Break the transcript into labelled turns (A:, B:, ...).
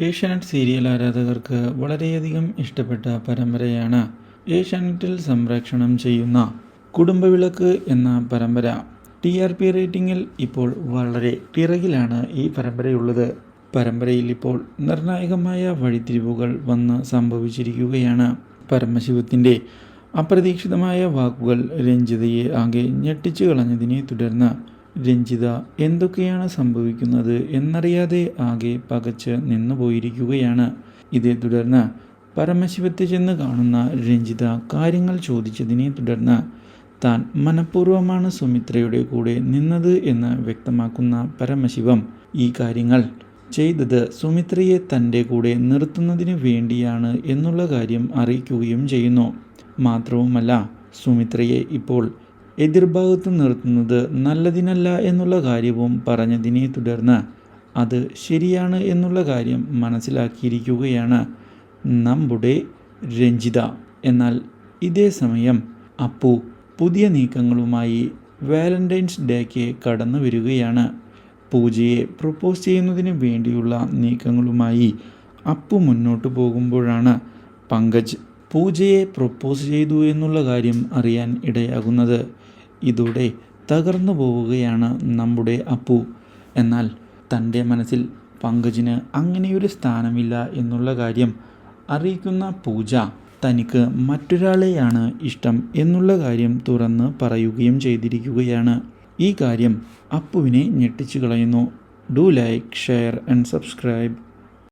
A: Asianet serial ആരാധകർക്ക് വളരെയധികം ഇഷ്ടപ്പെട്ട പരമ്പരയാണ് ഏഷ്യാനെറ്റിൽ സംപ്രേക്ഷണം ചെയ്യുന്ന കുടുംബവിളക്ക് എന്ന പരമ്പര. ടി ആർ പി റേറ്റിംഗിൽ ഇപ്പോൾ വളരെ പിറകിലാണ് ഈ പരമ്പരയുള്ളത്. പരമ്പരയിൽ ഇപ്പോൾ നിർണായകമായ വഴിത്തിരിവുകൾ വന്ന് സംഭവിച്ചിരിക്കുകയാണ്. പരമശിവത്തിന്റെ അപ്രതീക്ഷിതമായ വാക്കുകൾ രഞ്ജിതയെ ആകെ ഞെട്ടിച്ചു കളഞ്ഞതിനെ തുടർന്ന് രഞ്ജിത എന്തൊക്കെയാണ് സംഭവിക്കുന്നത് എന്നറിയാതെ ആകെ പകച്ച് നിന്നുപോയിരിക്കുകയാണ് ഇതേ തുടർന്ന് പരമശിവത്തെ ചെന്ന് കാണുന്ന രഞ്ജിത കാര്യങ്ങൾ ചോദിച്ചതിനെ തുടർന്ന് താൻ മനഃപൂർവമാണ് സുമിത്രയുടെ കൂടെ നിന്നത് എന്ന് വ്യക്തമാക്കുന്ന പരമശിവം ഈ കാര്യങ്ങൾ ചെയ്തത് സുമിത്രയെ തന്റെ കൂടെ നിർത്തുന്നതിന് വേണ്ടിയാണ് എന്നുള്ള കാര്യം അറിയിക്കുകയും ചെയ്യുന്നു. മാത്രവുമല്ല സുമിത്രയെ ഇപ്പോൾ എതിർഭാഗത്ത് നിർത്തുന്നത് നല്ലതിനല്ല എന്നുള്ള കാര്യവും പറഞ്ഞതിനെ തുടർന്ന് അത് ശരിയാണ് എന്നുള്ള കാര്യം മനസ്സിലാക്കിയിരിക്കുകയാണ് നമ്മുടെ രഞ്ജിത. എന്നാൽ ഇതേ സമയം അപ്പു പുതിയ നീക്കങ്ങളുമായി വാലന്റൈൻസ് ഡേക്ക് കടന്നു വരികയാണ്. പൂജയെ പ്രപ്പോസ് ചെയ്യുന്നതിന് വേണ്ടിയുള്ള നീക്കങ്ങളുമായി അപ്പു മുന്നോട്ട് പോകുമ്പോഴാണ് പങ്കജ് പൂജയെ പ്രപ്പോസ് ചെയ്തു എന്നുള്ള കാര്യം അറിയാൻ ഇടയാകുന്നത്. ഇതോടെ തകർന്നു പോവുകയാണ് നമ്മുടെ അപ്പു. എന്നാൽ തന്റെ മനസ്സിൽ പങ്കജിന് അങ്ങനെയൊരു സ്ഥാനമില്ല എന്നുള്ള കാര്യം അറിയിക്കുന്ന പൂജ തനിക്ക് മറ്റൊരാളെയാണ് ഇഷ്ടം എന്നുള്ള കാര്യം തുറന്ന് പറയുകയും ചെയ്തിരിക്കുകയാണ്. ഈ കാര്യം അപ്പുവിനെ ഞെട്ടിച്ചു കളയുന്നു do like share and subscribe.